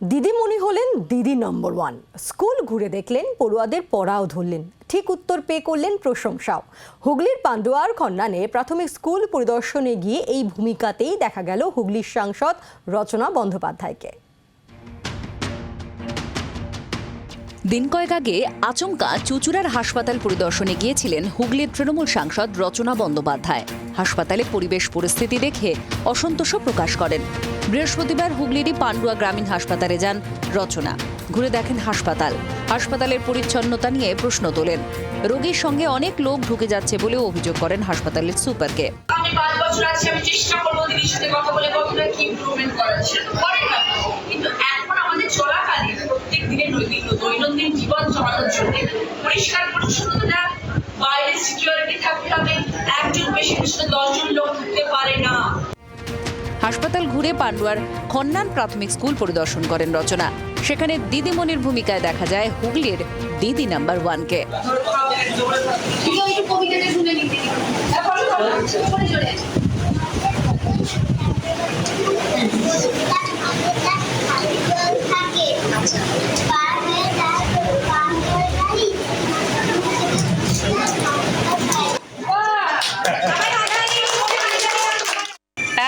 দিদিমণি হলেন দিদি নম্বর ওয়ান। স্কুল ঘুরে দেখলেন, পড়ুয়াদের পড়াও ধরলেন। ঠিক উত্তর পেয়ে করলেন প্রশংসাও। হুগলির পান্ডুয়ার খন্নানে প্রাথমিক স্কুল পরিদর্শনে গিয়ে এই ভূমিকাতেই দেখা গেল হুগলির সাংসদ রচনা বন্দ্যোপাধ্যায়কে। দিন কয়েক আগে আচমকা চুচুড়ার হাসপাতাল পরিদর্শনে গিয়েছিলেন হুগলির তৃণমূল সাংসদ রচনা বন্দ্যোপাধ্যায়। হাসপাতালে পরিবেশ পরিস্থিতি দেখে অসন্তোষও প্রকাশ করেন। বৃহস্পতিবার হুগলিরই পান্ডুয়া গ্রামীণ হাসপাতালে যান রচনা। ঘুরে দেখেন হাসপাতাল। হাসপাতালের পরিচ্ছন্নতা নিয়ে প্রশ্ন তোলেন। রোগীর সঙ্গে অনেক লোক ঢুকে যাচ্ছে বলেও অভিযোগ করেন হাসপাতালের সুপারকে। আমি বছর আমি চেষ্টা করব কথা বলে কি ইমপ্রুভমেন্ট করা যায়। সেটা তো করেন না কিন্তু এখন আমাদের চলাকালীন প্রত্যেক দিনের নৈতিক দৈনন্দিন জীবন চালানোর জন্য পরিষ্কার পরিচ্ছন্নতা বাইরে সিকিউরিটি থাকতে হবে একজন পেশেন্টের সাথে দশজন লোক থাকতে পারে না। হাসপাতাল ঘুরে পান্ডুয়ার খন্নান প্রাথমিক স্কুল পরিদর্শন করেন রচনা। সেখানে দিদিমণির ভূমিকায় দেখা যায় হুগলির দিদি নাম্বার ওয়ানকে। তুমি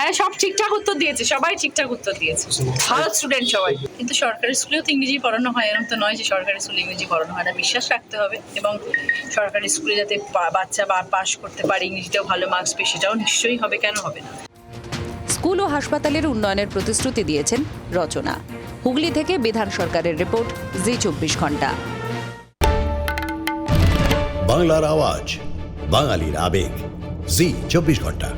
হ্যাঁ সব ঠিকঠাক উত্তর দিয়েছে সবাই ঠিকঠাক উত্তর দিয়েছে। ভালো স্টুডেন্ট সবাই। কিন্তু সরকারি স্কুলেও তো ইংরেজি পড়ানো হয় এরকম তো নয় যে সরকারি স্কুলে ইংরেজি পড়ানো হয় না। বিশ্বাস রাখতে হবে এবং সরকারি স্কুলে যাতে বাচ্চা বা পাশ করতে পারে ইংরেজিতেও ভালো মার্কস পেয়ে সেটাও নিশ্চয়ই হবে কেন হবে না? স্কুল ও হাসপাতালের উন্নয়নের প্রতিশ্রুতি দিয়েছেন রচনা। হুগলি থেকে বিধান সরকারের রিপোর্ট জি চব্বিশ ঘণ্টা। বাংলার আওয়াজ বাঙালির আবেগ জি চব্বিশ ঘণ্টা।